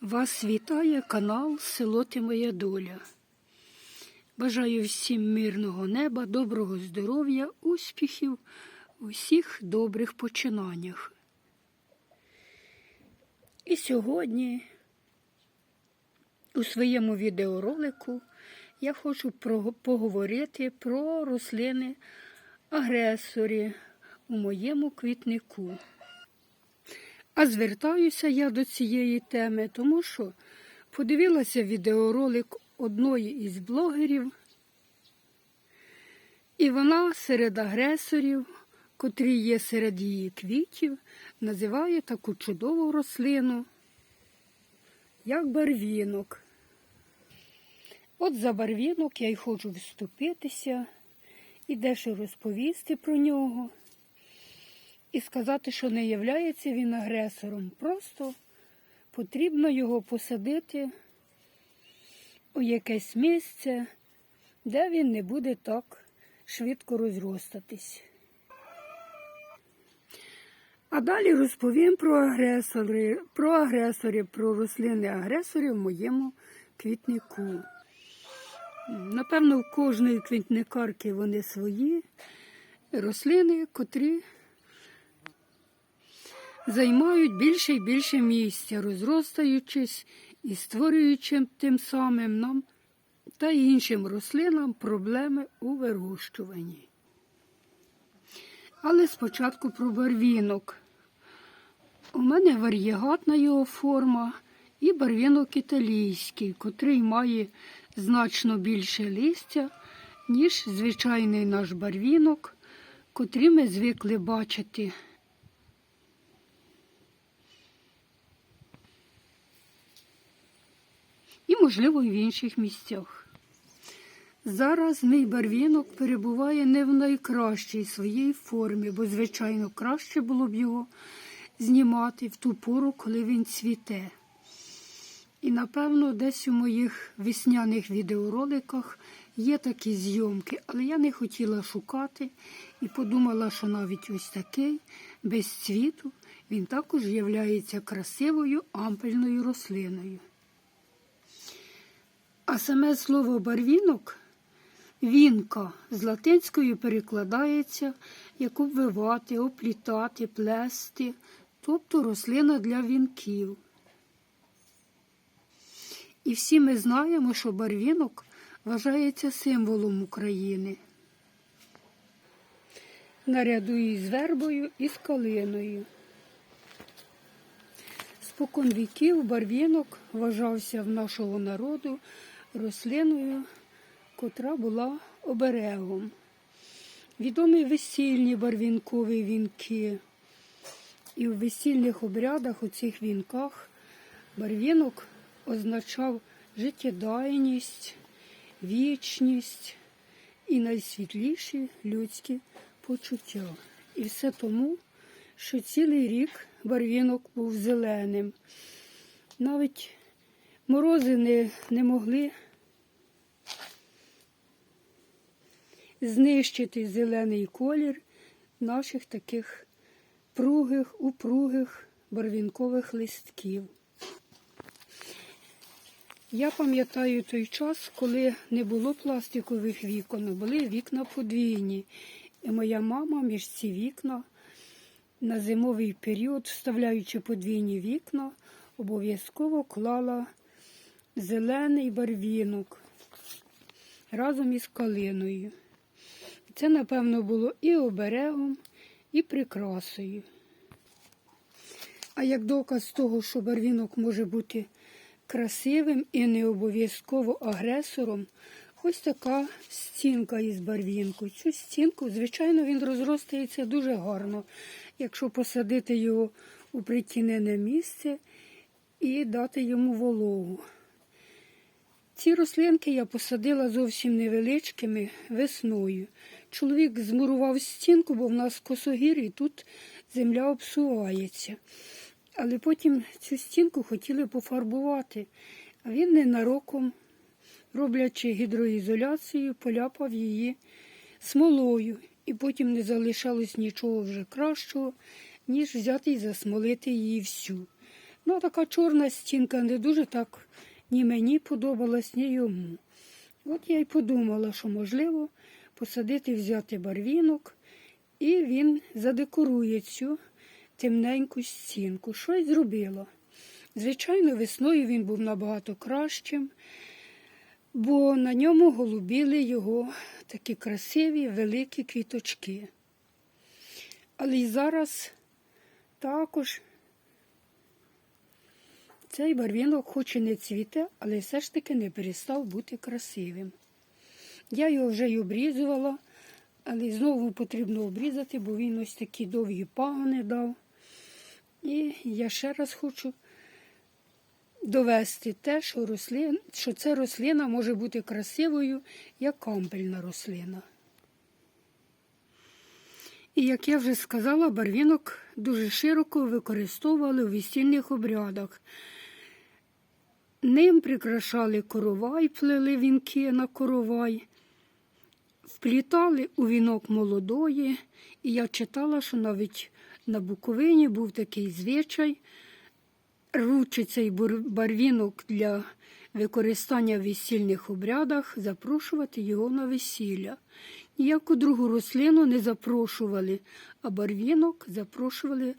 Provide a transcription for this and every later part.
Вас вітає канал Село Ти Моя Доля. Бажаю всім мирного неба, доброго здоров'я, успіхів у всіх добрих починаннях. І сьогодні у своєму відеоролику я хочу поговорити про рослини агресорі у моєму квітнику. А звертаюся я до цієї теми, тому що подивилася відеоролик одної із блогерів, і вона серед агресорів, котрі є серед її квітів, називає таку чудову рослину, як барвінок. От за барвінок я й хочу вступитися і дещо розповісти про нього і сказати, що не являється він агресором. Просто потрібно його посадити у якесь місце, де він не буде так швидко розростатись. А далі розповім про агресори, про агресорів, про рослини агресорів в моєму квітнику. Напевно, в кожної квітникарки вони свої рослини, котрі займають більше і більше місця, розростаючись і створюючи тим самим нам та іншим рослинам проблеми у вирощуванні. Але спочатку про барвінок. У мене вар'єгатна його форма і барвінок італійський, котрий має значно більше листя, ніж звичайний наш барвінок, котрий ми звикли бачити. І, можливо, і в інших місцях. Зараз мій барвінок перебуває не в найкращій своїй формі, бо, звичайно, краще було б його знімати в ту пору, коли він цвіте. І, напевно, десь у моїх весняних відеороликах є такі зйомки, але я не хотіла шукати і подумала, що навіть ось такий, без цвіту, він також є красивою ампельною рослиною. А саме слово барвінок, вінка з латинської перекладається як обвивати, оплітати, плести, тобто рослина для вінків. І всі ми знаємо, що барвінок вважається символом України. Наряду із вербою і з калиною. Спокон віків барвінок вважався в нашого народу рослиною, котра була оберегом. Відомі весільні барвінкові вінки. І в весільних обрядах у цих вінках барвінок означав життєдайність, вічність і найсвітліші людські почуття. І все тому, що цілий рік барвінок був зеленим. Навіть морози не, не могли знищити зелений колір наших таких пругих, упругих барвінкових листків. Я пам'ятаю той час, коли не було пластикових вікон, були вікна подвійні. І моя мама між ці вікна на зимовий період, вставляючи подвійні вікна, обов'язково клала зелений барвінок разом із калиною. Це, напевно, було і оберегом, і прикрасою. А як доказ того, що барвінок може бути красивим і не обов'язково агресором, ось така стінка із барвінку. Цю стінку, звичайно, він розростається дуже гарно, якщо посадити його у притінене місце і дати йому вологу. Ці рослинки я посадила зовсім невеличкими весною. Чоловік змурував стінку, бо в нас косогір і тут земля обсувається. Але потім цю стінку хотіли пофарбувати, а він ненароком, роблячи гідроізоляцію, поляпав її смолою. І потім не залишалось нічого вже кращого, ніж взяти і засмолити її всю. Ну, така чорна стінка не дуже так ні мені подобалась, ні йому. От я й подумала, що можливо посадити, взяти барвінок, і він задекорує цю темненьку стінку. Що й зробила. Звичайно, весною він був набагато кращим, бо на ньому голубіли його такі красиві великі квіточки. Але й зараз також цей барвінок хоч і не цвіте, але все ж таки не перестав бути красивим. Я його вже й обрізувала, але знову потрібно обрізати, бо він ось такі довгі пагони дав. І я ще раз хочу довести те, що, рослин, що ця рослина може бути красивою, як кампельна рослина. І як я вже сказала, барвінок дуже широко використовували у весільних обрядах. Ним прикрашали коровай, плели вінки на коровай, вплітали у вінок молодої, і я читала, що навіть на Буковині був такий звичай ручи цей барвінок для використання в весільних обрядах, запрошувати його на весілля. Ніяку другу рослину не запрошували, а барвінок запрошували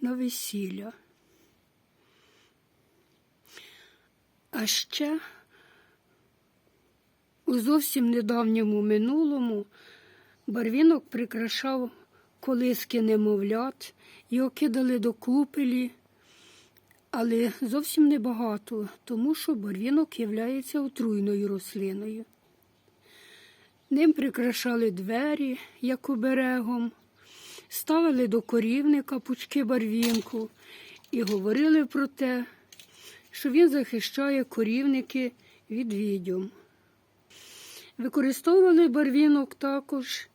на весілля. А ще у зовсім недавньому минулому барвінок прикрашав колиски немовлят, його кидали до купелі, але зовсім небагато, тому що барвінок є отруйною рослиною. Ним прикрашали двері, як оберегом, ставили до корівника пучки барвінку і говорили про те, що він захищає корівники від відьом. Використовували барвінок також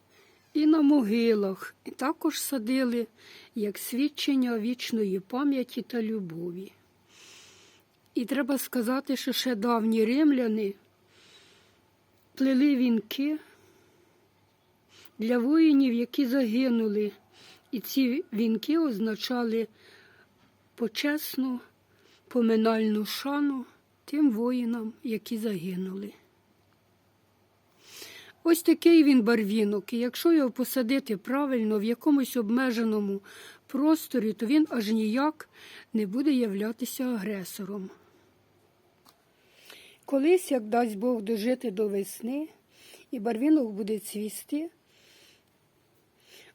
і на могилах, і також садили як свідчення вічної пам'яті та любові. І треба сказати, що ще давні римляни плели вінки для воїнів, які загинули, і ці вінки означали почесну поминальну шану тим воїнам, які загинули. Ось такий він барвінок, і якщо його посадити правильно в якомусь обмеженому просторі, то він аж ніяк не буде являтися агресором. Колись, як дасть Бог дожити до весни, і барвінок буде цвісти,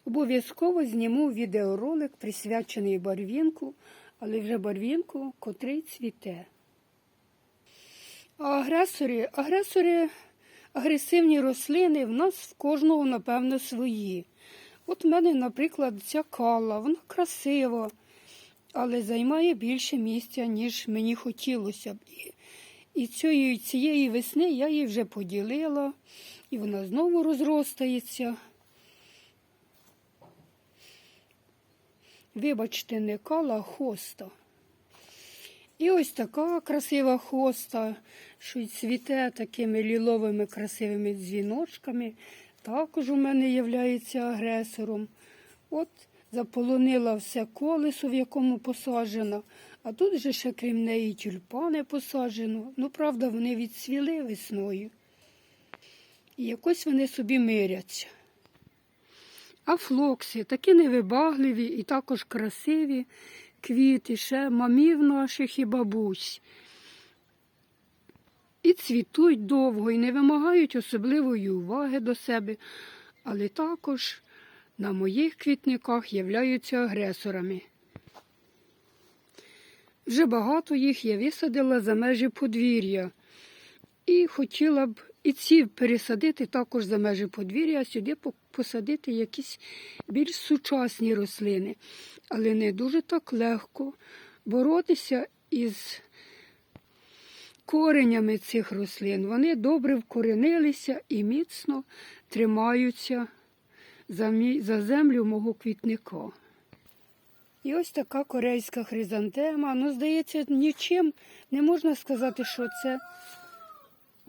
обов'язково зніму відеоролик, присвячений барвінку, але вже барвінку, котрий цвіте. А агресори, агресори, агресивні рослини в нас в кожного, напевно, свої. От в мене, наприклад, ця кала, вона красива, але займає більше місця, ніж мені хотілося б. І, цієї, цієї весни я її вже поділила, і вона знову розростається. Вибачте, не кала, а хоста. І ось така красива хоста, що й цвіте такими ліловими красивими дзвіночками, також у мене є агресором. От заполонила все колесо, в якому посаджена, а тут же ще крім неї тюльпани посаджено. Ну, правда, вони відцвіли весною. І якось вони собі миряться. А флокси такі невибагливі і також красиві квіти, ще мамів наших і бабусь. І цвітуть довго і не вимагають особливої уваги до себе, але також на моїх квітниках являються агресорами. Вже багато їх я висадила за межі подвір'я і хотіла б і ці пересадити також за межі подвір'я, а сюди посадити якісь більш сучасні рослини. Але не дуже так легко боротися із коренями цих рослин. Вони добре вкоренилися і міцно тримаються за, землю мого квітника. І ось така корейська хризантема. Ну, здається, нічим не можна сказати, що це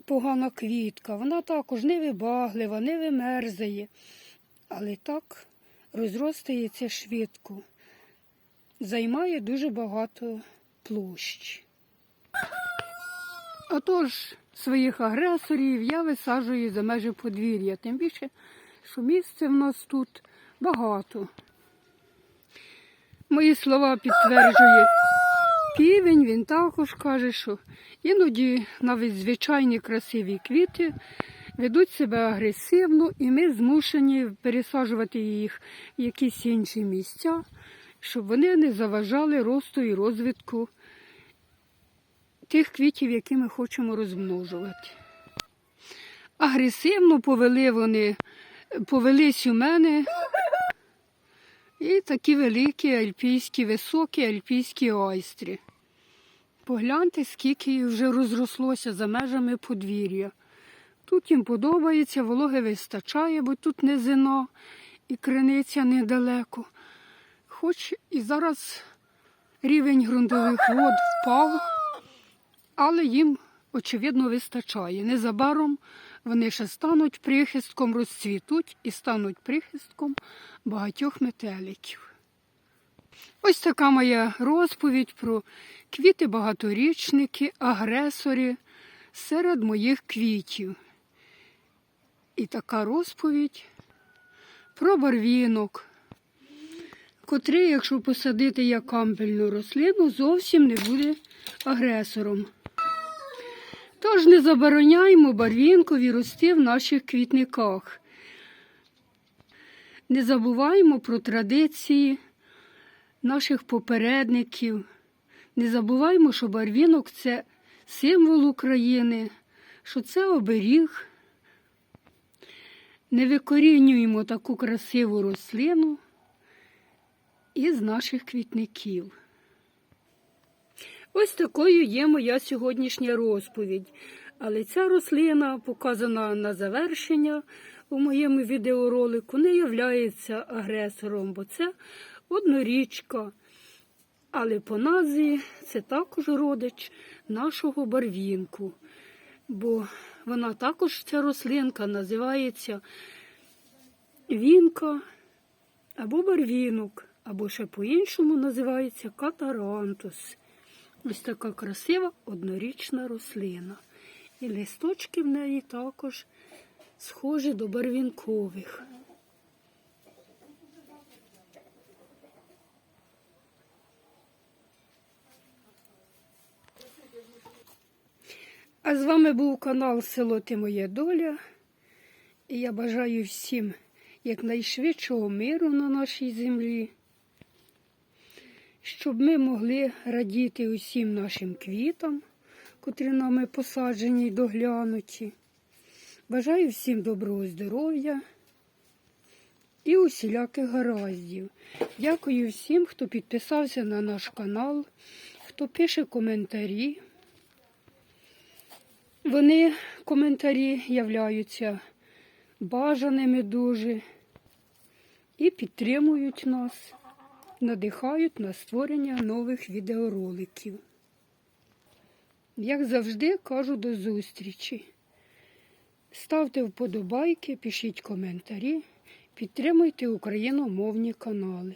погана квітка. Вона також не вибаглива, не вимерзає, але так розростається швидко. Займає дуже багато площі. Отож, своїх агресорів я висаджую за межі подвір'я, тим більше, що місця в нас тут багато. Мої слова підтверджує півень, він також каже, що іноді навіть звичайні красиві квіти ведуть себе агресивно, і ми змушені пересаджувати їх в якісь інші місця, щоб вони не заважали росту і розвитку тих квітів, які ми хочемо розмножувати. Агресивно повели вони, повелись у мене і такі великі альпійські, високі альпійські айстри. Погляньте, скільки їх вже розрослося за межами подвір'я. Тут їм подобається, вологи вистачає, бо тут низина і криниця недалеко. Хоч і зараз рівень ґрунтових вод впав, але їм, очевидно, вистачає. Незабаром вони ще стануть прихистком, розцвітуть і стануть прихистком багатьох метеликів. Ось така моя розповідь про квіти багаторічники, агресори серед моїх квітів. І така розповідь про барвінок, котрий, якщо посадити як кампельну рослину, зовсім не буде агресором. Тож не забороняємо барвінкові рости в наших квітниках. Не забуваємо про традиції наших попередників. Не забуваємо, що барвінок це символ України, що це оберіг. Не викорінюємо таку красиву рослину із наших квітників. Ось такою є моя сьогоднішня розповідь. Але ця рослина, показана на завершення у моєму відеоролику, не являється агресором, бо це однорічка. Але по назві це також родич нашого барвінку, бо вона також ця рослинка називається вінка або барвінок, або ще по-іншому називається катарантус. Ось така красива однорічна рослина. І листочки в неї також схожі до барвінкових. А з вами був канал Село Ти Моя Доля. І я бажаю всім якнайшвидшого миру на нашій землі, щоб ми могли радіти усім нашим квітам, котрі нами посаджені й доглянуті. Бажаю всім доброго здоров'я і усіляких гараздів. Дякую всім, хто підписався на наш канал, хто пише коментарі. Вони, коментарі, являються бажаними дуже і підтримують нас, надихають на створення нових відеороликів. Як завжди, кажу до зустрічі. Ставте вподобайки, пишіть коментарі, підтримуйте україномовні канали.